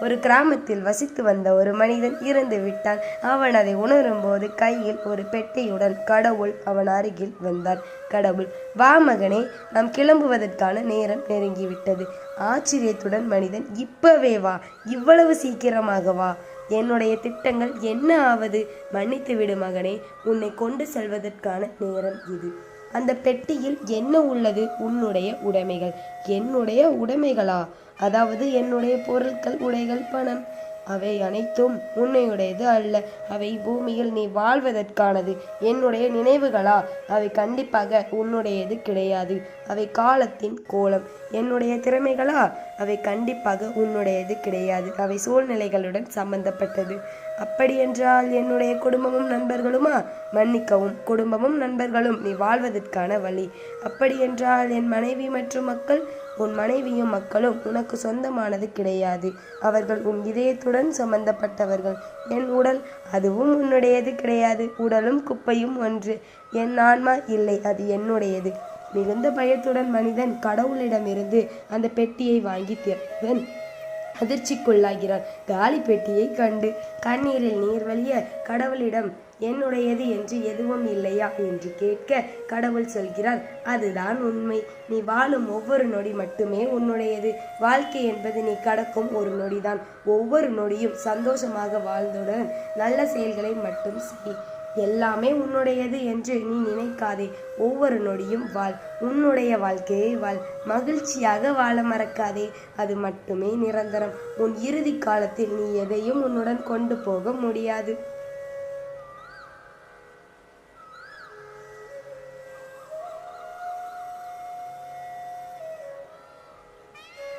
ஒரு கிராமத்தில் வசித்து வந்த ஒரு மனிதன் இறந்து விட்டான். அவன் அதை உணரும்போது கையில் ஒரு பெட்டியுடன் கடவுள் அவன் அருகில் வந்தார் கடவுள் வா மகனே நாம் கிளம்புவதற்கான நேரம் நெருங்கிவிட்டது. ஆச்சரியத்துடன் மனிதன் இப்பவே வா இவ்வளவு சீக்கிரமாக வா. என்னுடைய திட்டங்கள் என்ன ஆவது? மன்னித்து விடு மகனே உன்னை கொண்டு செல்வதற்கான நேரம் இது. அந்த பெட்டியில் என்ன உள்ளது? உன்னுடைய உடைமைகள். என்னுடைய உடைமைகளா? அதாவது என்னுடைய பொருட்கள் உடைகள் பணம். அவை அனைத்தும் உன்னையுடையது அல்ல. அவை பூமியில் நீ வாழ்வதற்கானது. என்னுடைய நினைவுகளா? அவை கண்டிப்பாக உன்னுடையது கிடையாது. அவை காலத்தின் கோலம். என்னுடைய திறமைகளா? அவை கண்டிப்பாக உன்னுடையது கிடையாது. அவை சூழ்நிலைகளுடன் சம்பந்தப்பட்டது. அப்படியென்றால் என்னுடைய குடும்பமும் நண்பர்களுமா? மன்னிக்கவும் குடும்பமும் நண்பர்களும் நீ வாழ்வதற்கான வழி. அப்படியென்றால் என் மனைவி மற்றும் மக்கள் உன் மனைவியும் மக்களும் உனக்கு சொந்தமானது கிடையாது. அவர்கள் உன் இதயத்துடன் சம்பந்தப்பட்டவர்கள். என் உடல் அதுவும் உன்னுடையது கிடையாது. உடலும் குப்பையும் ஒன்று. என் ஆன்மா இல்லை அது என்னுடையது. மிகுந்த பயத்துடன் மனிதன் கடவுளிடமிருந்து அந்த பெட்டியை வாங்கி திறந்தவன் அதிர்ச்சிக்குள்ளாகிறார். காலி பெட்டியை கண்டு கண்ணீரில் நீர் வழிய கடவுளிடம் என்னுடையது என்று எதுவும் இல்லையா? என்று கேட்க கடவுள் சொல்கிறார் அதுதான் உண்மை. நீ வாழும் ஒவ்வொரு நொடி மட்டுமே உன்னுடையது. வாழ்க்கை என்பது நீ கடக்கும் ஒரு நொடிதான். ஒவ்வொரு நொடியும் சந்தோஷமாக வாழ்ந்துடன் நல்ல செயல்களை மட்டும் செய். எல்லாமே உன்னுடையது என்று நீ நினைக்காதே. ஒவ்வொரு நொடியும் வாழ். உன்னுடைய வாழ்க்கையை வாழ். மகிழ்ச்சியாக வாழ மறக்காதே. அது மட்டுமே நிரந்தரம். உன் இறுதி காலத்தில் நீ எதையும் உன்னுடன் கொண்டு போக முடியாது.